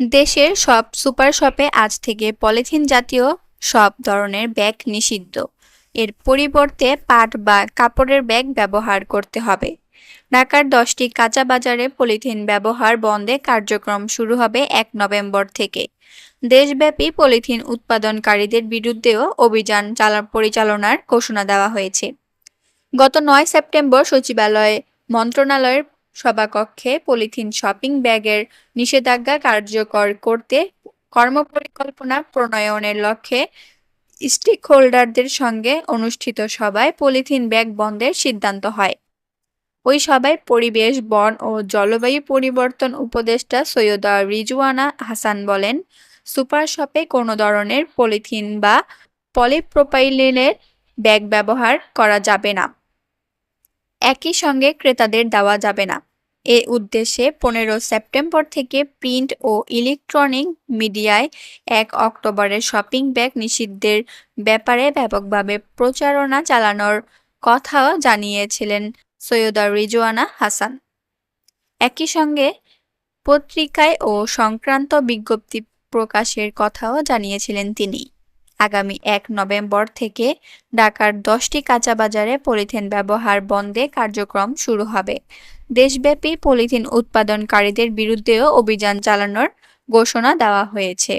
দেশের সব সুপার শপে আজ থেকে পলিথিন জাতীয় সব ধরনের ব্যাগ নিষিদ্ধ। এর পরিবর্তে পাট বা কাপড়ের ব্যাগ ব্যবহার করতে হবে। ঢাকার দশটি কাঁচা বাজারে পলিথিন ব্যবহার বন্ধে কার্যক্রম শুরু হবে এক নভেম্বর থেকে। দেশব্যাপী পলিথিন উৎপাদনকারীদের বিরুদ্ধেও অভিযান চালা, পরিচালনার ঘোষণা দেওয়া হয়েছে। গত নয় সেপ্টেম্বর সচিবালয় মন্ত্রণালয়ের সভাকক্ষে পলিথিন শপিং ব্যাগের নিষেধাজ্ঞা কার্যকর করতে কর্মপরিকল্পনা প্রণয়নের লক্ষ্যে স্টেক হোল্ডারদের সঙ্গে অনুষ্ঠিত সভায় পলিথিন ব্যাগ বন্ধের সিদ্ধান্ত হয়। ওই সভায় পরিবেশ, বন ও জলবায়ু পরিবর্তন উপদেষ্টা সৈয়দা রিজওয়ানা হাসান বলেন, সুপার শপে কোনো ধরনের পলিথিন বা পলিপ্রোপাইলিনের ব্যাগ ব্যবহার করা যাবে না। একই সঙ্গে ক্রেতাদের দেওয়া যাবে না। এ উদ্দেশ্যে পনেরো সেপ্টেম্বর থেকে প্রিন্ট ও ইলেকট্রনিক মিডিয়ায় এক অক্টোবরের শপিং ব্যাগ নিষিদ্ধের ব্যাপারে ব্যাপকভাবে প্রচারণা চালানোর কথাও জানিয়েছিলেন সৈয়দা রিজওয়ানা হাসান। একই সঙ্গে পত্রিকায় ও সংক্রান্ত বিজ্ঞপ্তি প্রকাশের কথাও জানিয়েছিলেন তিনি। আগামী এক নভেম্বর থেকে ঢাকার দশটি কাঁচাবাজারে পলিথিন ব্যবহার বন্ধে কার্যক্রম শুরু হবে। দেশব্যাপী পলিথিন উৎপাদনকারীদের বিরুদ্ধেও অভিযান চালানোর ঘোষণা দেওয়া হয়েছে।